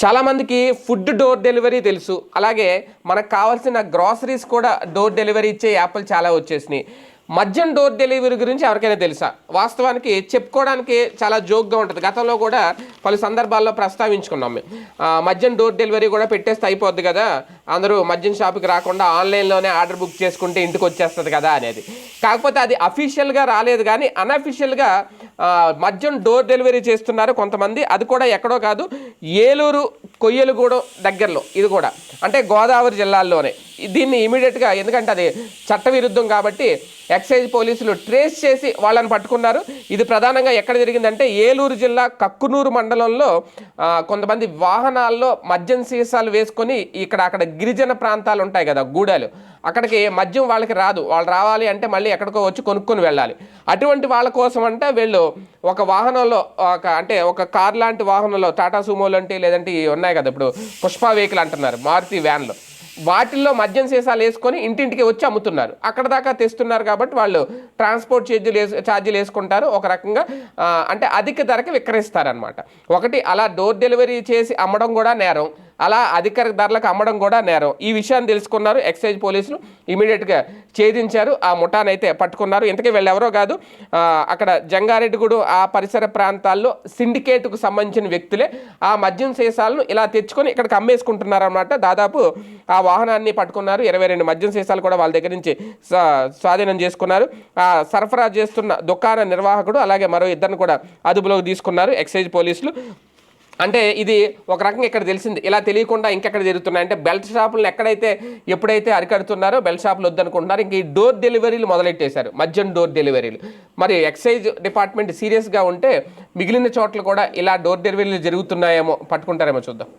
చాలామందికి food door delivery తెలుసు. అలాగే మనకు కావాల్సిన గ్రాసరీస్ కూడా డోర్ డెలివరీ ఇచ్చే యాప్లు చాలా వచ్చేసినాయి. మద్యం డోర్ డెలివరీ గురించి ఎవరికైనా తెలుసా? వాస్తవానికి చెప్పుకోవడానికి చాలా జోక్గా ఉంటుంది. గతంలో కూడా పలు సందర్భాల్లో ప్రస్తావించుకున్నాం మేము. మద్యం డోర్ డెలివరీ కూడా పెట్టేస్తే అయిపోద్ది కదా? అందరూ మద్యం షాప్కి రాకుండా ఆన్లైన్లోనే ఆర్డర్ బుక్ చేసుకుంటే ఇంటికి వచ్చేస్తుంది కదా అనేది. కాకపోతే అది అఫీషియల్గా రాలేదు కానీ అన్అఫీషియల్గా మద్యం డోర్ డెలివరీ చేస్తున్నారు కొంతమంది. అది కూడా ఎక్కడో కాదు ఏలూరు కొయ్యలుగూడెం దగ్గరలో. ఇది కూడా. అంటే గోదావరి జిల్లాల్లోనే. దీన్ని ఇమీడియట్గా ఎందుకంటే అది చట్టవిరుద్ధం కాబట్టి ఎక్సైజ్ పోలీసులు ట్రేస్ చేసి వాళ్ళని పట్టుకున్నారు. ఇది ప్రధానంగా ఎక్కడ జరిగిందంటే ఏలూరు జిల్లా కక్కునూరు మండలంలో కొంతమంది వాహనాల్లో మద్యం సీసాలు వేసుకొని ఇక్కడ అక్కడ గిరిజన ప్రాంతాలు ఉంటాయి కదా గూడాలు. అక్కడికి మద్యం వాళ్ళకి రాదు. వాళ్ళు రావాలి అంటే మళ్ళీ ఎక్కడికో వచ్చి కొనుక్కొని వెళ్ళాలి. అటువంటి వాళ్ళ కోసం అంటే వీళ్ళు ఒక వాహనంలో ఒక అంటే ఒక కార్ లాంటి వాహనంలో టాటా సుమో అంటే లేదంటే ఉన్నాయి కదా ఇప్పుడు పుష్ప వెహికల్ అంటున్నారు మారుతి వ్యాన్లు. వాటిల్లో మద్యం సీసాలు వేసుకొని ఇంటింటికి వచ్చి అమ్ముతున్నారు. అక్కడ దాకా తెస్తున్నారు కాబట్టి వాళ్ళు ట్రాన్స్పోర్ట్ ఛార్జీలు వేసు ఛార్జీలు వేసుకుంటారు. ఒక రకంగా అంటే అధిక ధరకి విక్రయిస్తారనమాట ఒకటి అలా డోర్ డెలివరీ చేసి అమ్మడం కూడా నేరం. అలా అధిక ధరలకు అమ్మడం కూడా నేరం. ఈ విషయాన్ని తెలుసుకున్నారు ఎక్సైజ్ పోలీసులు. ఇమీడియట్గా ఛేదించారు. ఆ ముఠానైతే పట్టుకున్నారు. ఇంతకీ వీళ్ళు కాదు. అక్కడ జంగారెడ్డిగూడు ఆ పరిసర ప్రాంతాల్లో సిండికేట్కు సంబంధించిన వ్యక్తులే ఆ మద్యం సీసాలను ఇలా తెచ్చుకొని ఇక్కడికి అమ్మేసుకుంటున్నారన్నమాట. దాదాపు ఆ వాహనాన్ని పట్టుకున్నారు. ఇరవై రెండు మద్యం సీసాలు కూడా వాళ్ళ దగ్గర నుంచి స్వాధీనం చేసుకున్నారు. ఆ సరఫరా చేస్తున్న దుకాణ నిర్వాహకుడు అలాగే మరో ఇద్దరిని కూడా అదుపులోకి తీసుకున్నారు ఎక్సైజ్ పోలీసులు. అంటే ఇది ఒక రకంగా ఇక్కడ తెలిసింది. ఇలా తెలియకుండా ఇంకెక్కడ జరుగుతున్నాయి? అంటే బెల్ట్ షాపులను ఎక్కడైతే ఎప్పుడైతే అరికడుతున్నారో బెల్ట్ షాపులు వద్దనుకుంటున్నారు. ఇంక ఈ డోర్ డెలివరీలు మొదలెట్టేశారు. మద్యం డోర్ డెలివరీలు. మరి ఎక్సైజ్ డిపార్ట్మెంట్ సీరియస్గా ఉంటే మిగిలిన చోట్ల కూడా ఇలా డోర్ డెలివరీలు జరుగుతున్నాయేమో పట్టుకుంటారేమో చూద్దాం.